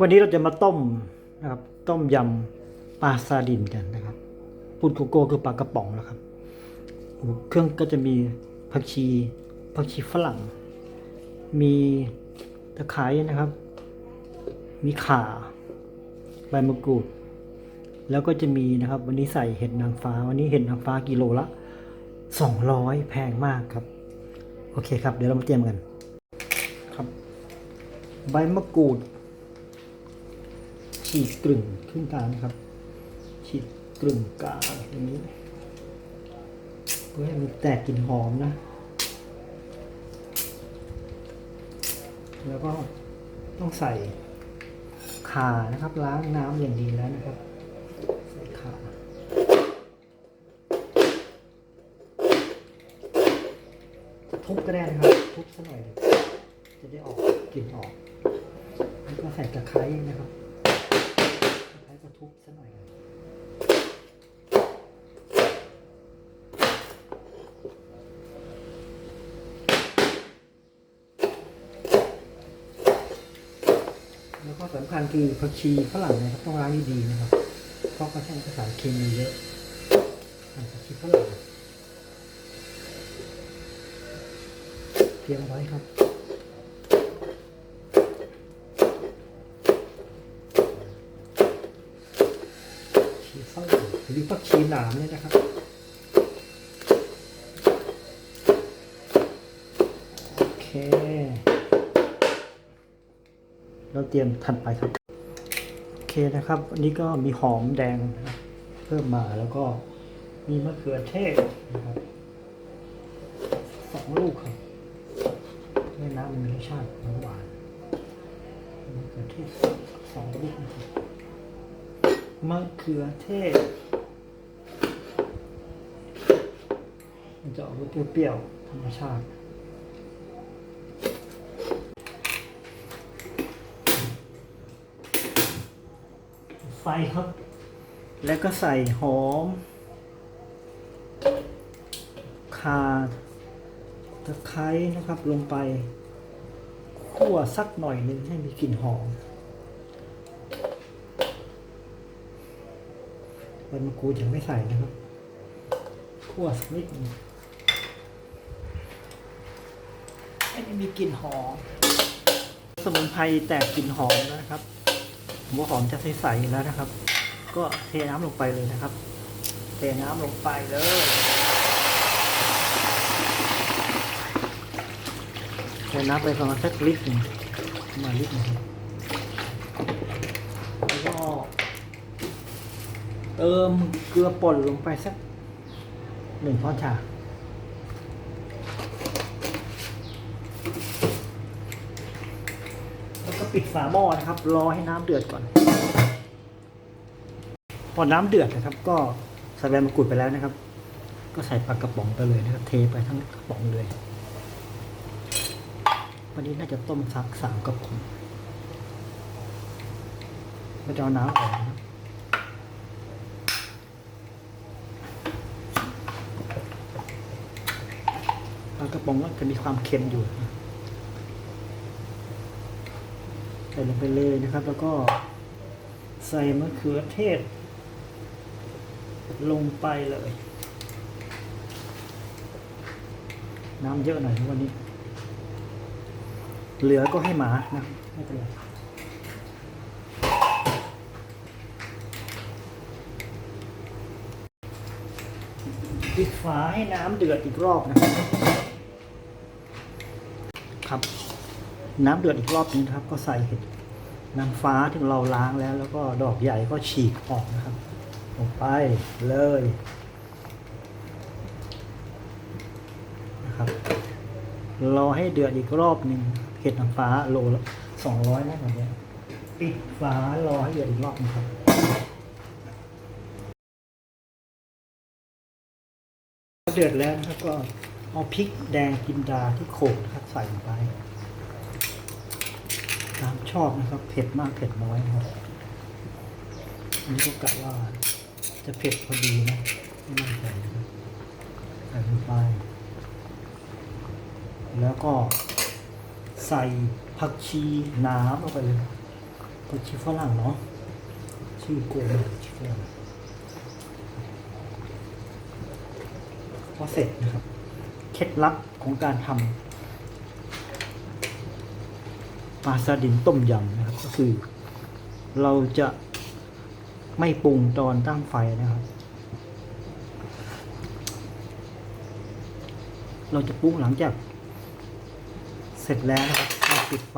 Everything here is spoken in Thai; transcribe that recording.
วันนี้เราจะมาต้มนะครับ ต้มยำปลาซาดินกันนะครับปุนโกโก้คือปลากระป๋องนะครับเครื่องก็จะมีผักชีผักชีฝรั่ง มีตะไคร้นะครับ มีข่า ใบมะกรูด แล้วก็จะมีนะครับ วันนี้ใส่เห็ดนางฟ้า วันนี้เห็ดนางฟ้ากิโลละสองร้อยแพงมากครับ โอเคครับ เดี๋ยวเรามาเตรียมกันครับ ใบมะกรูด ฉีกกลึ่งครึ่งกลางนะครับ ฉีกกลึ่งกลางอย่างนี้ เพื่อให้มันแตกกลิ่นหอมนะ แล้วก็ต้องใส่ขานะครับ ล้างน้ำอย่างดีแล้วนะครับ ใส่ขาทุบก็ได้นะครับ ทุบสักหน่อยจะได้ออกกลิ่นออก แล้วก็ใส่ตะไคร้นะครับ ทุบสักหน่อยแล้วก็สำคัญคือผักชีฝรั่งนะครับต้องล้างดีๆนะครับ เพราะเขาใช้สารเคมีเยอะผักชีฝรั่งเตรียมไว้ครับ หรือผักชีหนามเนี่ยนะครับโอเคเราเตรียมทันไปครับโอเคนะครับอันนี้ก็มีหอมแดงเพิ่มมาแล้วก็มีมะเขือเทศนะครับสองลูกครับให้น้ำมันมีรสชาติหวานมะเขือเทศสองลูกนะครับมะเขือเทศ มันจะออกรสเปรี้ยวๆธรรมชาติไฟครับ แล้วก็ใส่หอมข่าตะไคร้นะครับลงไปคั่วสักหน่อยนึงให้มีกลิ่นหอมใบมะกรูดยังไม่ใส่นะครับคั่วสักนิดนึงให้ มีกลิ่นหอม สมุนไพรแตกกลิ่นหอมนะครับ หัวหอมจะใสๆแล้วนะครับ ก็เทน้ำลงไปเลยนะครับ เทน้ำลงไปเลยเทน้ำไปประมาณสักลิตรหนึ่งมาลิตรหนึงแล้วก็เติมเกลือป่นลงไปสักหนึ่งช้อนชา แล้วก็ปิดฝาหม้อนะครับรอให้น้ำเดือดก่อน พอน้ำเดือดนะครับ ก็ใส่ใบมะกรูดไปแล้วนะครับ ก็ใส่ปลากระป๋องไปเลยนะครับ เทไปทั้งกระป๋องเลย วันนี้น่าจะต้มสักสามกระป๋องก็จะเอาน้ำออกนะปลากระป๋องก็จะมีความเค็มอยู่นะ ใส่ลงไปเลยนะครับ แล้วก็ใส่มะเขือเทศ ลงไปเลย น้ำเยอะหน่อยวันนี้ เหลือก็ให้หมานะไม่เป็นไรปิดฝาให้น้ำเดือดอีกรอบนะครับ น้ำเดือดอีกรอบนึงครับ ก็ใส่เห็ดนางฟ้าที่เราล้างแล้ว แล้วก็ดอกใหญ่ก็ฉีกออกนะครับลงไปเลยนะครับรอให้เดือดอีกรอบหนึ่งเห็ดนางฟ้าโลละสองร้อยนะตอนเนี้ยปิดฝารอให้เดือดอีกรอบหนึงครับเดือดแล้วนะครับก็เอาพริกแดงจินดาที่โขลกนะครับใส่ลงไป ตามชอบนะครับ เผ็ดมากเผ็ดน้อยนะครับอันนี้ก็กะว่าจะเผ็ดพอดีนะไม่มั่นใจนะครับใส่ลงไป แล้วก็ใส่ผักชีน้ำลงไปเลยผักชีฝรั่งเนาะชื่อโกงชีฝรั่งพอเสร็จนะครับ เคล็ดลับของการทำ ปลาซาดินต้มยำนะครับ ก็คือ เราจะไม่ปรุงตอนตั้งไฟนะครับ เราจะปรุงหลังจาก เสร็จแล้วนะครับเราปิดไฟ